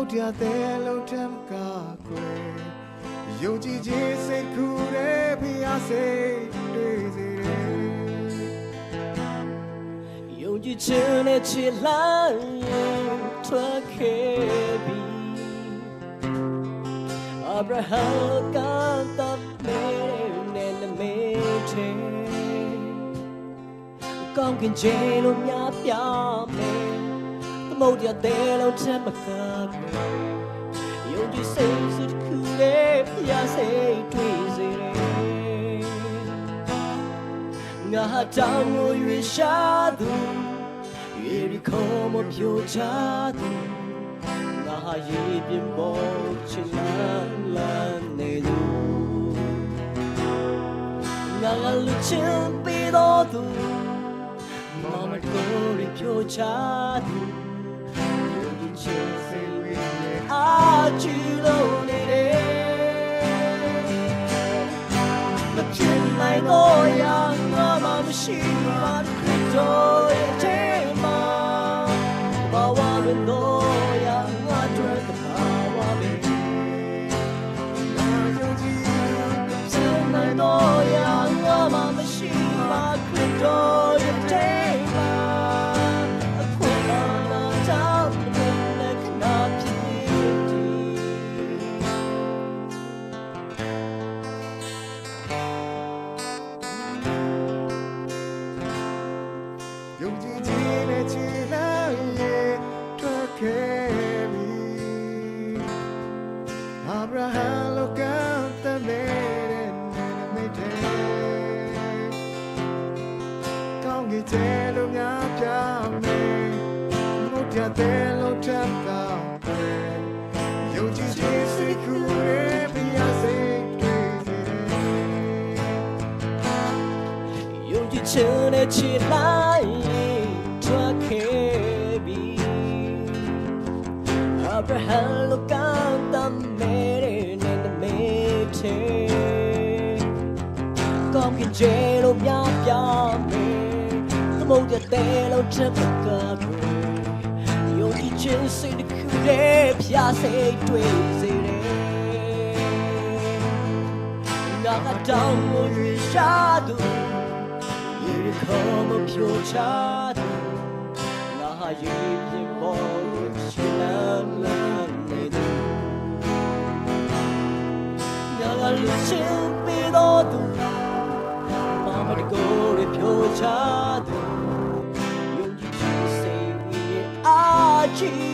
ုတ်တရားတဲ့လုံးထမ်းကကွယ်ယုံကြည်ခြင်းစိတ်ကူတဲ့ဖျားစိတ်တွေ့စေတယ်ယုံကြည်ခြင်းနဲ့ချစ်လိုက်ရင်ထွက်ခဲ့ပြီအာဗြဟံကတပ်မေနဲ့နမေချေကောင်းကင်ခြေလို့များပြမယ် သမုတ်ရတဲ့လုံးချမ်းမကဘူးယုံကြည်စိတ်စုတစ်ခုနဲ့ဖျားစိတ်တွေ့စေတယ်ငါဟာတောင်းကိုရွေရှာသူရေဒီခေါ်မပြိုချသူငါဟာရေပြင်းပေါ်ချင်လန်းလန်းနေသူငါကလူချင်းပေးတော်သူမမတို့ရ ပြိုချသူယုံကြည်ခြင်းစိတ်ဝိညာဉ်အာ ငုတ်ရတဲ့လို့ထပ်ကောင်းတယ်ယုံကြည်ခြင်းစိတ်ကူရဲ့ပြရစိတ်တွေ့စေတယ်ယုံကြည်ခြင်းနဲ့ချစ်လိုက်ရင်ထွက်ခဲ့ပြီအာဗြဟံလောက တမဲနဲ့နမေချေကောင်းကင်ကျဲလို့များပြမယ်သမုတ်တဲ့တဲလို့ချက်ပကကွယ်ယုံကြည်ခြင်းစိတ်တစ်ခုတည်းဖျားစိတ်တွေ့စေတယ်ငါကတောင်းကိုရွေရှာသူရေခေါ်မဖြိုချသူငါဟာရေပြင်းပေါ်ရှိလမ်းလမ်းနေသူငါကလူချင်းပေးတော်သူမမတကိုရဖြိုချ ချီ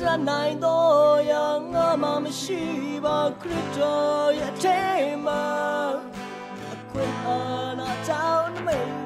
လူမတတ်နိုင်တော့ရငါမှမရှိပါခရစ်တော်ရဲ့ထဲမှာအခွင့်အာဏာကြောင့်မလ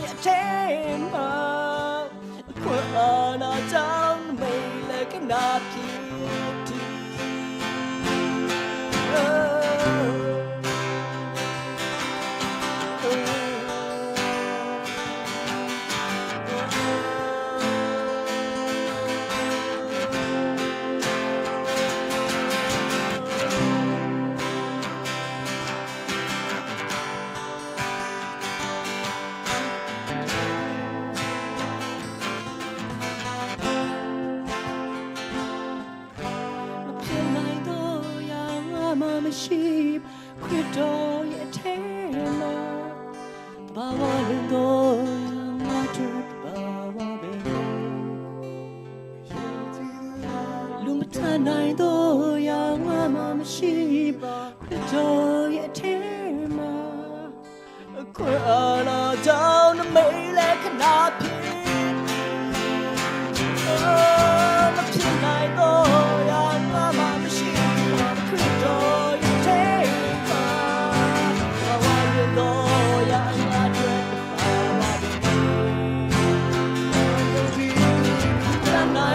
your chamber. sheep que doy eterna bawa lindo matur bawa belo lumtanai do ya mama sheep que doy eterna ခွာလာကြောင်းမေးလဲခနာဖြစ်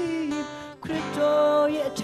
she crypto yet.